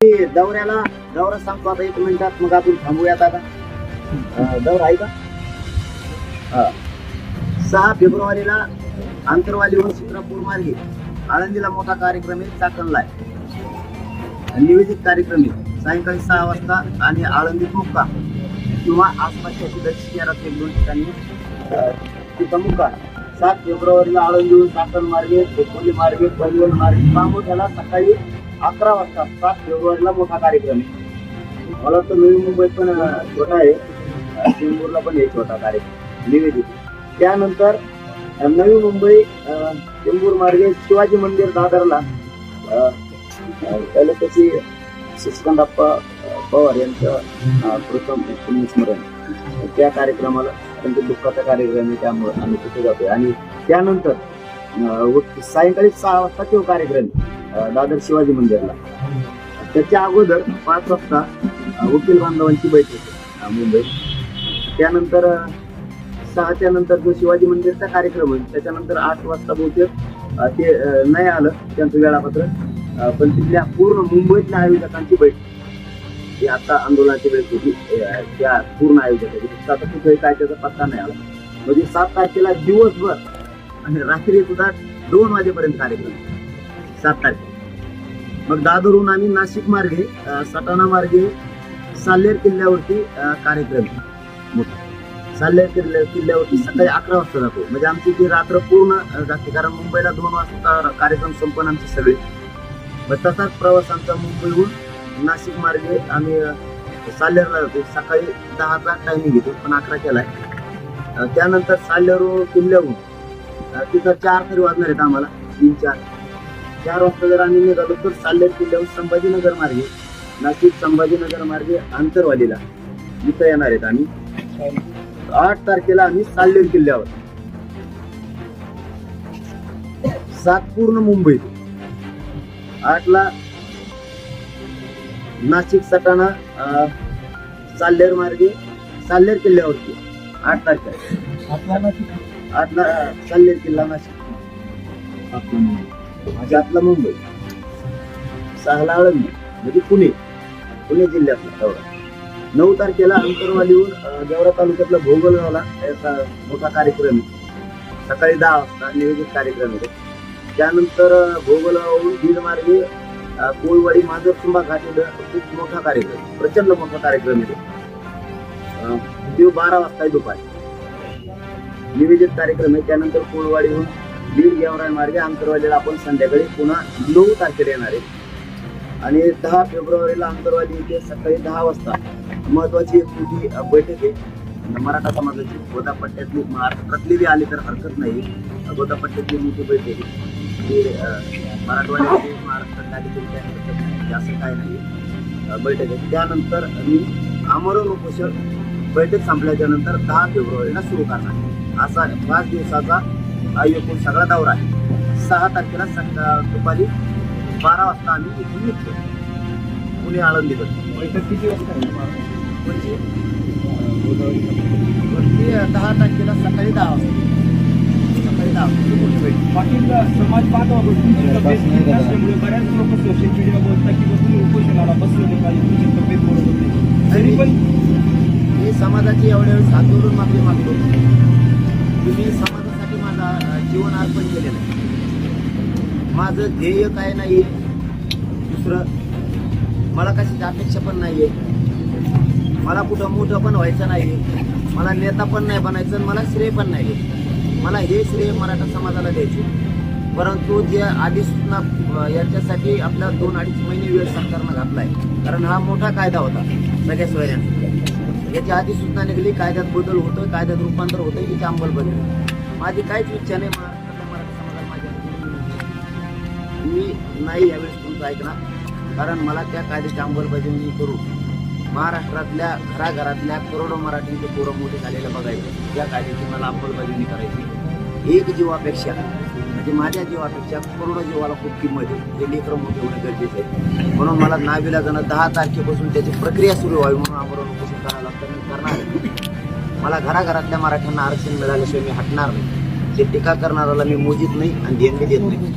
दौऱ्याला दौरा सांगतो आता एक मिनिटात मग आपण थांबूयात आता. दौरा आहे का? सहा फेब्रुवारीला आंतरवालीहून चित्रापूर मार्गे आळंदीला मोठा कार्यक्रम आहे चाकणला आहे. नियोजित कार्यक्रम आहे. सायंकाळी सहा वाजता आणि आळंदीत मुक्का किंवा आसपासच्या दक्षिण शहरात एक दोन ठिकाणी तिथं मुक्का सात फेब्रुवारीला आळंदीहून चाकण मार्गे खोपोली मार्गे पनवेल मार्गे बांबोठ्याला सकाळी अकरा वाजता सात फेब्रुवारीला मोठा कार्यक्रम आहे. मला वाटतं नवी मुंबईत पण छोटा आहे. अं, चेंबूरला पण एक छोटा कार्यक्रम निवेदित त्यानंतर नवी मुंबई चेंबूर मार्गे शिवाजी मंदिर दादरला पहिलं त्याची सिस्कंदाप्पा पवार यांचं प्रथम पुण्यस्मरण त्या कार्यक्रमाला त्यांच्या दुःखाचा कार्यक्रम आहे. त्यामुळे आम्ही तिथे जातोय. आणि त्यानंतर सायंकाळी सहा वाजता तो कार्यक्रम आहे. दादर शिवाजी मंदिरला. त्याच्या अगोदर पाच वाजता वकील बांधवांची बैठक मुंबई. मुंबईत त्यानंतर सहाच्या नंतर जो शिवाजी मंदिरचा कार्यक्रम आहे त्याच्यानंतर आठ वाजता बहुतेक ते नाही आलं त्यांचं वेळापत्रक. पण तिथल्या पूर्ण मुंबईतल्या आयोजकांची बैठक. ही आता आंदोलनाची वेळ होती. त्या पूर्ण आयोजकांची. आता कुठेही काय त्याचा पत्ता नाही आला. म्हणजे सात तारखेला दिवसभर आणि रात्री सुद्धा दोन वाजेपर्यंत कार्यक्रम. सात तारखेला. मग दादरहून आम्ही नाशिक मार्गे सटाणा मार्गे साल्हेर किल्ल्यावरती कार्यक्रम. मोठा. साल्हेर किल्ल्या किल्ल्यावरती सकाळी अकरा वाजता जातो. म्हणजे आमची ती रात्र पूर्ण जाते कारण मुंबईला दोन वाजता कार्यक्रम संपन्न आमचे सगळे. मग तसाच प्रवास आमचा मुंबईहून नाशिक मार्गे आम्ही अं, साल्हेरला जातो. सकाळी दहाचा टायमिंग घेतो पण अकरा केला आहे त्यानंतर साल्हेर किल्ल्याहून तिथं चार तरी वाजणार आहेत आम्हाला तीन चार. चार वाजता जर आम्ही निघालो तर साल्हेर किल्ल्याहून संभाजीनगर मार्गे. नाशिक संभाजीनगर मार्गे आंतरवालीला. इथं येणार आहेत आम्ही. आठ तारखेला आम्ही साल्हेर किल्ल्यावर. सात पूर्ण मुंबईत आठला नाशिक सटाणा साल्हेर मार्गे साल्हेर किल्ल्यावरती. आठ तारखेला. आठला साल्हेर किल्ला नाशिक. सातला मुंबई. सहाला आळंदी म्हणजे पुणे. पुणे जिल्ह्यातला दौरा. नऊ तारखेला अंतरवालीहून अं, तालुक्यातला भोगलगावला याचा मोठा कार्यक्रम आहे. सकाळी दहा वाजता नियोजित कार्यक्रम आहे. त्यानंतर भोगलगावहून बीड मार्गे कोळवाडी माजरसुंबा घाटीला खूप मोठा कार्यक्रम प्रचंड मोठा कार्यक्रम आहे. तो. बारा वाजता आहे दुपारी. निवेदित कार्यक्रम आहे. त्यानंतर कोळवाडीहून बीड गेवराई मार्गे आंतरवालीला आपण संध्याकाळी पुन्हा नऊ तारखेला येणार आहे. आणि दहा फेब्रुवारीला आंतरवाली इथे सकाळी दहा वाजता. महत्वाची एक मोठी बैठक आहे. मराठा समाजाची गोदापट्ट्यातली महाराष्ट्रातली बी आली तर हरकत नाही. गोदापट्ट्यातली मोठी बैठक आहे. ती अ, महाराष्ट्रात आली तरी काही हरकत नाही. म्हणजे असं काय नाही. बैठक आहे. त्यानंतर मी आमरण उपोषण बैठक संपल्याच्या नंतर दहा फेब्रुवारीला सुरू करणार असा पाच दिवसाचा हा एकूण सगळा दौरा आहे. सहा तारखेला सकाळ दुपारी बारा वाजता आम्ही इथून निघतो. पुणे आळंदीकडे बैठक किती वाजता आहे? म्हणजे? वरती दहा तारखेला सकाळी दहा वाजता. सकाळी दहा वाजता. मोठी बैठक. पाटील समाज बांधव तुमची तब्येत ठीक नसल्यामुळे बऱ्याच लोक सोशल मीडिया बोलतात की बा तुम्ही उपोषणाला बसले नाही पाहिजे. तुमची तब्येत बरोबर नाही. तरी पण मी समाजाची एवढ्या वेळेस हात जोडून माफी मागतो. माझा अ, जीवन अर्पण केलेलं आहे. माझं ध्येय काय नाही दुसरं मला कशाची अपेक्षा पण नाही आहे मला कुठं मोठं पण व्हायचं नाही मला नेता पण नाही बनायचं आणि मला श्रेय पण नाही मला हे श्रेय मराठा समाजाला द्यायचे. परंतु जे अधिसूचना याच्यासाठी आपल्या दोन अडीच महिने वेळ सरकारनं घातलाय. कारण हा मोठा कायदा होता सगळ्या सोयऱ्यांचा. याची अधिसूचना निघाली कायद्यात बदल होतोय कायद्यात रूपांतर होतं याची अंमलबजावणी. माझी काहीच इच्छा नाही महाराष्ट्रातल्या मराठा समाजाला माझ्या मी नाही यावेळेस तुमचं ऐकणार कारण मला त्या कायद्याची अंमलबजावणी करू. महाराष्ट्रातल्या घराघरातल्या करोडो मराठीचे पोरं मोठे झालेलं बघायचं. त्या कायद्याची मला अंमलबजावणी करायची. एक जीवापेक्षा म्हणजे माझ्या जीवापेक्षा करोडो जीवाला खूप किंमत आहे. हे लेकरं मोठे होणं गरजेचं आहे. म्हणून मला नाविला जाणं दहा तारखेपासून त्याची प्रक्रिया सुरू व्हावी म्हणून आम्हाला उपोषण करावं लागतं. मी करणार आहे. मला घराघरातल्या मराठ्यांना आरक्षण मिळाल्याशिवाय मी हटणार नाही. ते टीका करणाऱ्याला मी मोजित नाही आणि देणगी देत नाही.